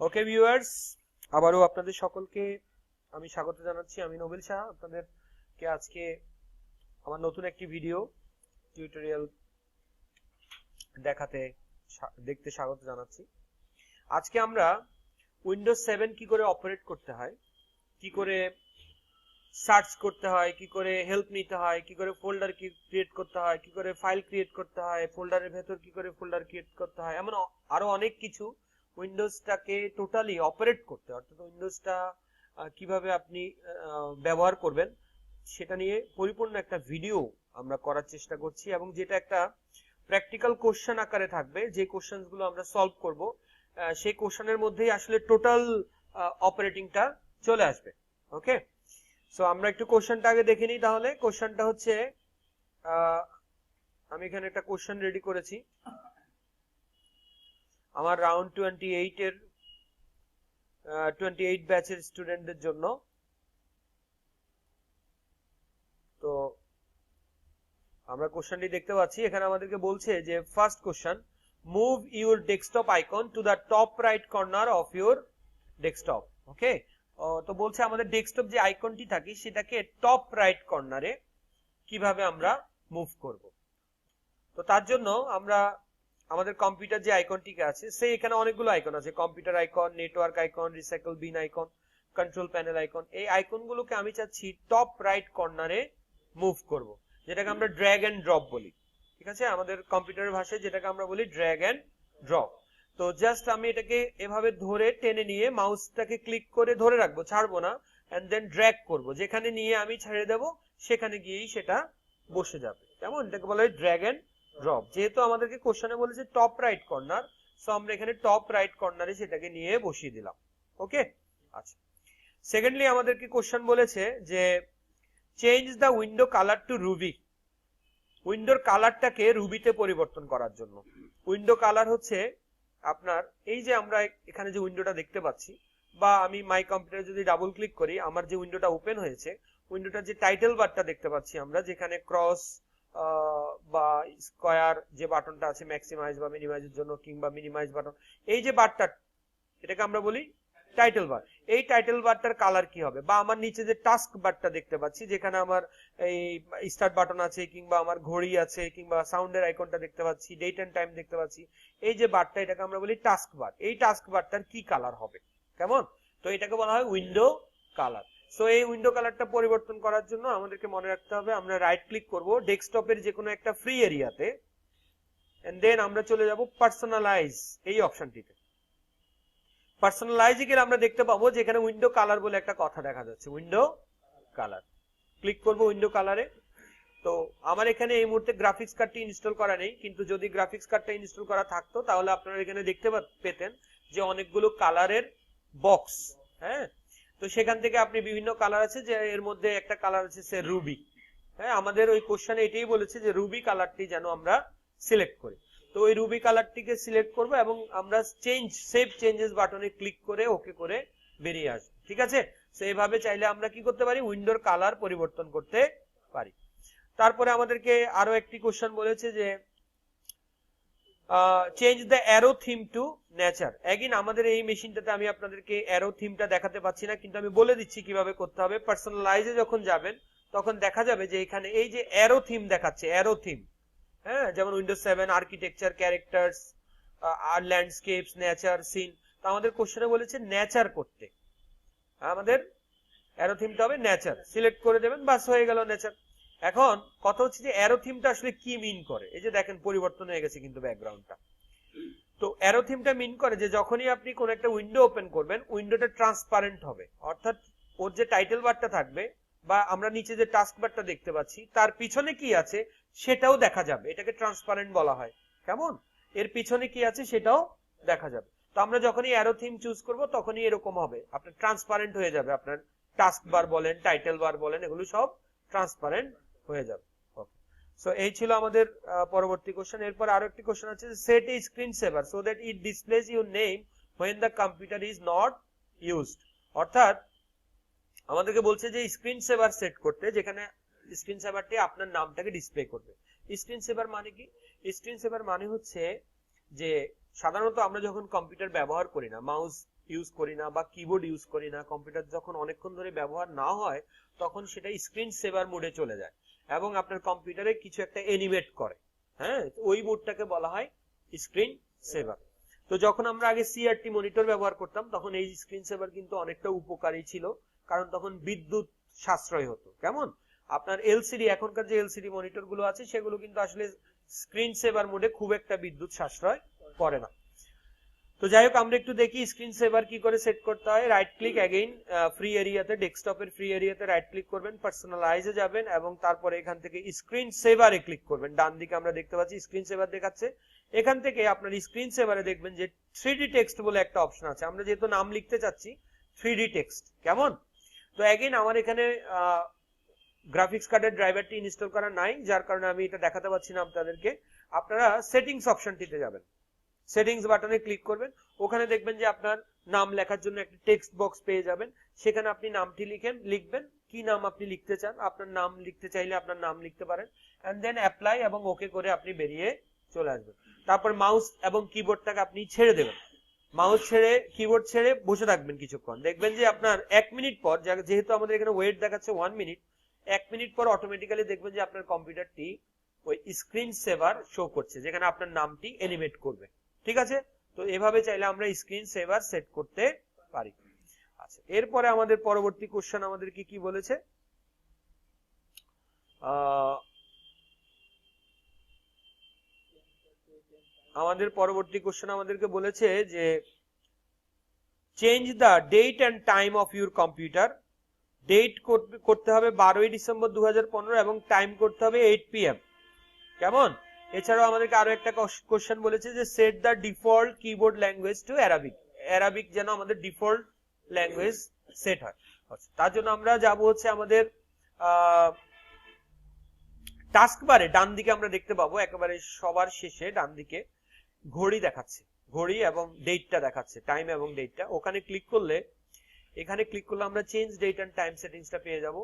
Okay viewers আবারও আপনাদের সকলকে আমি স্বাগত জানাচ্ছি। আমি নোবেল শাহ। আপনাদেরকে আজকে আমার নতুন একটি ভিডিও টিউটোরিয়াল দেখাতে দেখতে স্বাগত জানাচ্ছি। আজকে আমরা উইন্ডোজ সেভেন কি করে অপারেট করতে হয়, কি করে সার্চ করতে হয়, কি করে হেল্প নিতে হয়, কি করে ফোল্ডার ক্রিয়েট করতে হয়, কি করে ফাইল ক্রিয়েট করতে হয় ফোল্ডারের ভেতর কি করে ফোল্ডার ক্রিয়েট করতে হয়, এমন আরও অনেক কিছু উইন্ডোজটাকে টোটালি অপারেট করতে, অর্থাৎ উইন্ডোজটা কীভাবে আপনি ব্যবহার করবেন, সেটা নিয়ে পরিপূর্ণ একটা ভিডিও আমরা করার চেষ্টা করছি এবং যেটা একটা প্র্যাকটিক্যাল কোশ্চেন আকারে থাকবে, যে কোশ্চেনগুলো আমরা সলভ করব সেই কোশ্চেনের মধ্যেই আসলে টোটাল অপারেটিংটা চলে আসবে ওকে সো আমরা একটু কোশ্চেনটা আগে দেখে নিই তাহলে। কোশ্চেনটা হচ্ছে আমি এখানে একটা কোশ্চেন রেডি করেছি। আমার রাউন্ড টোয়েন্টি এইট এর টোয়েন্টি এইট ব্যাচের স্টুডেন্টদের জন্য। তো আমরা কোশ্চেনটি দেখতে পাচ্ছি। এখানে আমাদেরকে বলছে যে first question move your desktop icon to the top right corner of your desktop okay তো বলছে আমাদের ডেস্কটপ যে আইকনটি থাকে, সেটাকে টপ রাইট কর্নারে কীভাবে আমরা মুভ করব? তো তার জন্য আমরা আমাদের কম্পিউটার যে আইকনটিকে আছে, সেই এখানে অনেকগুলো আইকন আছে। Computer icon network icon recycle bin icon control panel icon এই আইকনগুলোকে আমি চাচ্ছি টপ রাইট কর্নারে মুভ করব। যেটাকে আমরা ড্র্যাগ এন্ড ড্রপ বলি। ঠিক আছে? আমাদের কম্পিউটারের ভাষায় যেটাকে আমরা বলি ড্র্যাগ এন্ড ড্রপ তো জাস্ট আমি এটাকে এভাবে ধরে টেনে নিয়ে মাউসটাকে ক্লিক করে ধরে রাখব, ছাড়বো না এন্ড দেন ড্র্যাগ করব। যেখানে নিয়ে আমি ছেড়ে দেব, সেখানে গিয়েই সেটা বসে যাবে। কেমন? এটাকে বলা হয় ড্র্যাগ এন্ড ড্রপ যেহেতু আমাদেরকে কোশ্চেনে বলেছে টপ রাইট কর্নার সো আমরা এখানে টপ রাইট কর্নারে সেটাকে নিয়ে বসিয়ে দিলাম। ওকে আচ্ছা। সেকেন্ডলি আমাদেরকে কোশ্চেন বলেছে যে change the window colour to ruby উইন্ডোর কালারটাকে রুবিতে পরিবর্তন করার জন্য। উইন্ডো কালার হচ্ছে আপনার, এই যে আমরা এখানে যে উইন্ডোটা দেখতে পাচ্ছি, বা আমি মাই কম্পিউটার যদি ডাবল ক্লিক করি, আমার যে উইন্ডোটা ওপেন হয়েছে উইন্ডোটার যে টাইটেল বারটা দেখতে পাচ্ছি আমরা, যেখানে ক্রস বা স্কোয়ার যে বাটনটা আছে ম্যাক্সিমাইজ বা মিনিমাইজের জন্য কিংবা মিনিমাইজ বাটন এই যে বারটা এটাকে আমরা বলি টাইটেল বার এই টাইটেল বারটার কালার কি হবে? বা আমার নিচে যে টাস্ক বারটা দেখতে পাচ্ছি, যেখানে আমার এই স্টার্ট বাটন আছে কিংবা আমার ঘড়ি আছে কিংবা সাউন্ডের আইকনটা দেখতে পাচ্ছি ডেট এন্ড টাইম দেখতে পাচ্ছি, এই যে বারটা এটাকে আমরা বলি টাস্ক বার এই টাস্ক বারটার কি কালার হবে? কেমন? তো এটাকে বলা হয় উইন্ডো কালার সো এই উইন্ডো কালারটা পরিবর্তন করার জন্য আমাদেরকে মনে রাখতে হবে, আমরা রাইট ক্লিক করব ডেস্কটপের যে কোনো একটা ফ্রি এরিয়াতে এন্ড দেন আমরা চলে যাব পার্সোনালাইজ এই অপশনটিতে পার্সোনালাইজিং এর আমরা দেখতে পাবো যে এখানে উইন্ডো কালার বলে একটা কথা দেখা যাচ্ছে উইন্ডো কালার ক্লিক করব উইন্ডো কালারে তো আমার এখানে এই মুহূর্তে গ্রাফিক্স কার্ডটি ইনস্টল করা নেই, কিন্তু যদি গ্রাফিক্স কার্ডটা ইনস্টল করা থাকতো, তাহলে আপনারা এখানে দেখতে পেতেন যে অনেকগুলো কালারের বক্স হ্যাঁ? তো সেখান থেকে আপনি বিভিন্ন কালার আছে যে এর মধ্যে একটা কালার আছে সে রুবি হ্যাঁ আমাদের ওই কোশ্চেনে এটাই বলেছে যে রুবি কালারটি যেন আমরা সিলেক্ট করি। তো ওই রুবি কালারটিকে সিলেক্ট করব এবং আমরা চেঞ্জ সেভ চেঞ্জেস বাটনে ক্লিক করে ওকে করে বেরিয়ে আসব। ঠিক আছে? সেইভাবে চাইলে আমরা কি করতে পারি? উইন্ডোর কালার পরিবর্তন করতে পারি। তারপরে আমাদেরকে আরও একটি কোশ্চেন বলেছে যে change the Aero theme to nature again আমাদের এই মেশিনটাতে আমি আপনাদেরকে অ্যারো থিমটা দেখাতে পাচ্ছি না, কিন্তু আমি বলে দিচ্ছি কীভাবে করতে হবে। পার্সোনালাইজে যখন যাবেন, তখন দেখা যাবে যে এখানে এই যে অ্যারো থিম দেখাচ্ছে অ্যারো থিম হ্যাঁ? যেমন উইন্ডোজ সেভেন আর্কিটেকচার ক্যারেক্টার্স আর ল্যান্ডস্কেপস নেচার সিন তো আমাদের কোশ্চেনে বলেছে নেচার করতে। আমাদের অ্যারো থিমটা হবে নেচার সিলেক্ট করে দেবেন, বাস হয়ে গেল নেচার এখন কথা হচ্ছে যে অ্যারো থিমটা আসলে কি মিন করে? এই যে দেখেন, পরিবর্তন হয়ে গেছে কিন্তু ব্যাকগ্রাউন্ডটা তো অ্যারো থিমটা মিন করে যে যখনই আপনি কোন একটা উইন্ডো ওপেন করবেন উইন্ডোটা ট্রান্সপারেন্ট হবে। অর্থাৎ ওর যে টাইটেল বারটা থাকবে বা আমরা নিচে যে টাস্ক বারটা দেখতে পাচ্ছি, তার পিছনে কি আছে সেটাও দেখা যাবে। এটাকে ট্রান্সপারেন্ট বলা হয়। কেমন? এর পিছনে কি আছে সেটাও দেখা যাবে। তো আমরা যখনই অ্যারো থিম চুজ করব, তখনই এরকম হবে। আপনার ট্রান্সপারেন্ট হয়ে যাবে। আপনার টাস্ক বার বলেন টাইটেল বার বলেন, এগুলো সব ট্রান্সপারেন্ট হয়ে যাবে। সো এই ছিল আমাদের পরবর্তী কোশ্চেন এরপর আরও একটি কোশ্চেন আছে set a screen saver so that it displays your name when the computer is not used অর্থাৎ, আমাদেরকে বলছে যে স্ক্রিন সেভার সেট করতে, যেখানে স্ক্রিন সেভারটি আপনার নামটাকে ডিসপ্লে করবে। স্ক্রিন সেভার মানে কি? স্ক্রিন সেভার মানে হচ্ছে যে, সাধারণত আমরা যখন কম্পিউটার ব্যবহার করি না মাউস ইউজ করি না বা কিবোর্ড ইউজ করি না কম্পিউটার যখন অনেকক্ষণ ধরে ব্যবহার না হয়, তখন সেটা স্ক্রিন সেভার মোডে চলে যায়। এবং আপনার কম্পিউটারে কিছু একটা এনিমেট করে। হ্যাঁ? ওই মোডটাকে বলা হয় স্ক্রিন সেভার তো যখন আমরা আগে সিআরটি মনিটর ব্যবহার করতাম, তখন এই স্ক্রিন সেভার কিন্তু অনেকটা উপকারী ছিল, কারণ তখন বিদ্যুৎ সাশ্রয় হতো। কেমন? আপনার এলসিডি এখনকার যে এলসিডি মনিটরগুলো আছে, সেগুলো কিন্তু আসলে স্ক্রিন সেভার মোডে খুব একটা বিদ্যুৎ সাশ্রয় করে না। তো যাই হোক, আমরা একটু দেখি স্ক্রিন সেভার কি করে সেট করতে হয়। রাইট ক্লিক অ্যাগেইন ফ্রি এরিয়াতে ডেস্কটপের ফ্রি এরিয়াতে রাইট ক্লিক করবেন পার্সোনালাইজে যাবেন এবং তারপরে এখান থেকে স্ক্রিন সেভারে ক্লিক করবেন। ডান দিকে আমরা দেখতে পাচ্ছি স্ক্রিন সেভার দেখাচ্ছে। এখান থেকে আপনার স্ক্রিন সেভারে দেখবেন যে থ্রি ডি টেক্সট বলে একটা অপশন আছে। আমরা যেহেতু নাম লিখতে চাচ্ছি থ্রি ডি টেক্সট কেমন? তো অ্যাগেইন আমার এখানে গ্রাফিক্স কার্ডের ড্রাইভারটি ইনস্টল করা নাই, যার কারণে আমি এটা দেখাতে পাচ্ছি না আপনাদেরকে। আপনারা সেটিংস অপশনটিতে যাবেন। সেটিংস বাটনে ক্লিক করবেন। ওখানে দেখবেন যে আপনার নাম লেখার জন্য একটা টেক্সট বক্স পেয়ে যাবেন। সেখানে আপনি নামটি লিখেন, লিখবেন। কি নাম আপনি লিখতে চান? আপনার নাম লিখতে চাইলে আপনার নাম লিখতে পারেন। এন্ড দেন অ্যাপ্লাই এবং ওকে করে আপনি বেরিয়ে চলে আসবেন। তারপর মাউস এবং কিবোর্ডটাকে আপনি ছেড়ে দেবেন। মাউস ছেড়ে কিবোর্ড ছেড়ে বসে থাকবেন কিছুক্ষণ। দেখবেন যে আপনার এক মিনিট পর যেহেতু আমাদের এখানে ওয়েট দেখাচ্ছে ওয়ান মিনিট এক মিনিট পর অটোমেটিক্যালি দেখবেন যে আপনার কম্পিউটারটি ওই স্ক্রিন সেভার শো করছে, যেখানে আপনার নামটি এনিমেট করবে। ঠিক আছে? তো এভাবে চাইলে আমরা স্ক্রিন সেভার সেট করতে পারি। আচ্ছা এরপরে আমাদের পরবর্তী কোশ্চেন আমাদেরকে কি কি বলেছে আমাদের পরবর্তী কোশ্চেন আমাদেরকে বলেছে যে change the date and time of your computer date করতে হবে বারোই ডিসেম্বর দু হাজার পনেরো এবং টাইম করতে হবে এইট পিএম কেমন? এছাড়াও আমাদেরকে আরও একটা কোশ্চেন বলেছে যে set the default keyboard language to Arabic Arabic যেন আমাদের ডিফল্ট ল্যাঙ্গুয়েজ সেট হয়। তার জন্য আমরা যাব হচ্ছে আমাদের টাস্ক বারে ডান দিকে আমরা দেখতে পাবো, একেবারে সবার শেষে ডান দিকে ঘড়ি দেখাচ্ছে। ঘড়ি এবং ডেটটা দেখাচ্ছে টাইম এবং ডেটটা ওখানে ক্লিক করলে, এখানে ক্লিক করলে আমরা চেঞ্জ ডেট এন্ড টাইম সেটিংসটা পেয়ে যাব।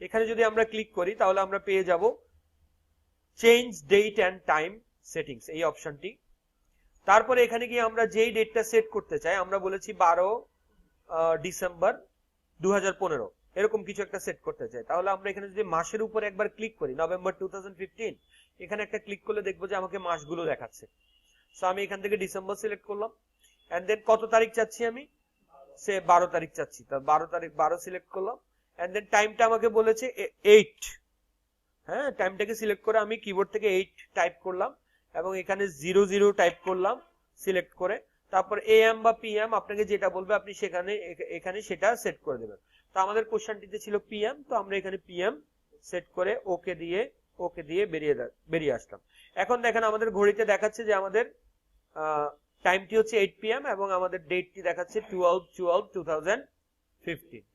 এখানে যদি আমরা ক্লিক করি, তাহলে আমরা পেয়ে যাব change date and time settings এই অপশনটি তারপরে এখানে গিয়ে আমরা যেই ডেটটা সেট করতে চাই, আমরা বলেছি বারো ডিসেম্বর দুহাজার পনেরো। এরকম কিছু একটা সেট করতে চাই। তাহলে আমরা এখানে যদি মাসের উপর একবার ক্লিক করি নভেম্বর টু এখানে একটা ক্লিক করলে দেখব যে আমাকে মাসগুলো দেখাচ্ছে। সো আমি এখান থেকে ডিসেম্বর সিলেক্ট করলাম। অ্যান্ড দেন কত তারিখ চাচ্ছি আমি? সে বারো তারিখ চাচ্ছি। তার বারো তারিখ, বারো সিলেক্ট করলাম। অ্যান্ড দেন টাইমটা আমাকে বলেছে এইট হ্যাঁ টাইমটাকে সিলেক্ট করে আমি কিবোর্ড থেকে এইট টাইপ করলাম এবং এখানে জিরো জিরো টাইপ করলাম সিলেক্ট করে। তারপর এ এম বা পিএম আপনাকে যেটা বলবে আপনি সেখানে, এখানে সেটা সেট করে দেবেন। তো আমাদের কোশ্চেনটিতে ছিল পিএম তো আমরা এখানে পিএম সেট করে ওকে দিয়ে ওকে দিয়ে বেরিয়ে বেরিয়ে আসলাম। এখন দেখেন আমাদের ঘড়িতে দেখাচ্ছে যে আমাদের টাইমটি হচ্ছে এইট পিএম এবং আমাদের ডেটটি দেখাচ্ছে টুয়েলভ টুয়েলভ টু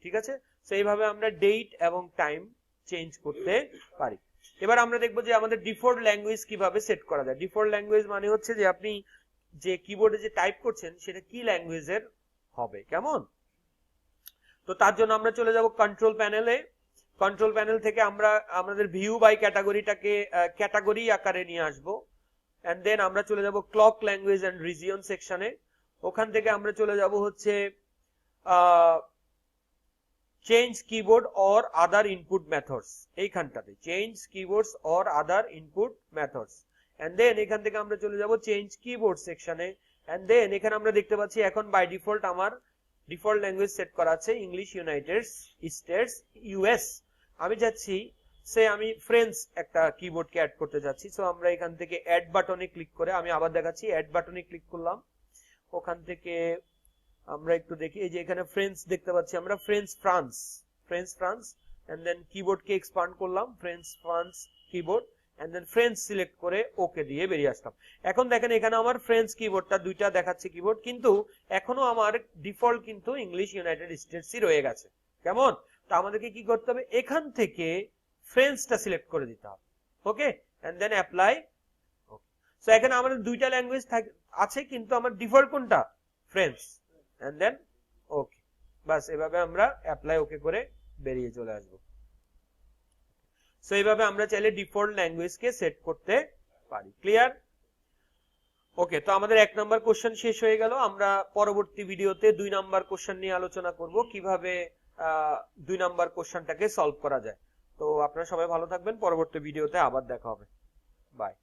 ঠিক আছে? তো এইভাবে আমরা ডেট এবং টাইম চেঞ্জ করতে পারি। এবার আমরা দেখব যে আমাদের ডিফল্ট ল্যাঙ্গুয়েজ কীভাবে সেট করা যায়। ডিফল্ট ল্যাঙ্গুয়েজ মানে হচ্ছে যে আপনি যে কিবোর্ডে যে টাইপ করছেন, সেটা কি ল্যাঙ্গুয়েজের হবে। কেমন? তো তার জন্য আমরা চলে যাব কন্ট্রোল প্যানেলে কন্ট্রোল প্যানেল থেকে আমরা, আমাদের ভিউ বাই ক্যাটাগরিটাকে ক্যাটাগরি আকারে নিয়ে আসব। এন্ড দেন আমরা চলে যাব ক্লক ল্যাঙ্গুয়েজ এন্ড রিজিয়ন সেকশনে ওখান থেকে আমরা চলে যাব হচ্ছে change keyboard or other input methods এইখানটাতে change keyboards or other input methods and then এখান থেকে আমরা চলে যাব চেঞ্জ কিবোর্ড সেকশনে এন্ড দেন এখানে আমরা দেখতে পাচ্ছি এখন বাই ডিফল্ট আমার ডিফল্ট ল্যাঙ্গুয়েজ সেট করা আছে ইংলিশ ইউনাইটেড স্টেটস ইউএস আমি যাচ্ছি সে আমি ফ্রেন্স একটা কিবোর্ডকে অ্যাড করতে যাচ্ছি। সো আমরা এখান থেকে অ্যাড বাটনে ক্লিক করে আমি আবার দেখাচ্ছি অ্যাড বাটনে ক্লিক করলাম। ওখান থেকে আমরা একটু দেখি, এই যে এখানে ফ্রেন্স দেখতে পাচ্ছি আমরা French France French France and then কিবোর্ডকে expand করলাম French France keyboard and then French select করে ওকে দিয়ে বেরিয়ে আসলাম। এখন দেখেন এখানে আমার ফ্রেন্স কিবোর্ডটা দুইটা দেখাচ্ছে কিবোর্ড কিন্তু এখনও আমার ডিফল্ট কিন্তু ইংলিশ ইউনাইটেড স্টেটসই রয়ে গেছে। কেমন? তো আমাদেরকে কি করতে হবে? এখান থেকে ফ্রেন্সটা সিলেক্ট করে দিতে হবে। Okay and then apply so এখানে আমাদের দুইটা ল্যাঙ্গুয়েজ আছে, কিন্তু আমার ডিফল্ট কোনটা? ফ্রেন্স এন্ড দেন ওকে বাস, এভাবে আমরা করে বেরিয়ে চলে সো এইভাবে আমরা চাইলে ডিফল্ট সেট করতে পারি। ক্লিয়ার ওকে তো আমাদের এক নাম্বার কোশ্চেন শেষ হয়ে গেল। আমরা পরবর্তী ভিডিওতে দুই নাম্বার কোশ্চেন নিয়ে আলোচনা করব, কীভাবে দুই নাম্বার কোশ্চেনটাকে সলভ করা যায়। তো আপনারা সবাই ভালো থাকবেন, পরবর্তী ভিডিওতে আবার দেখা হবে। বাই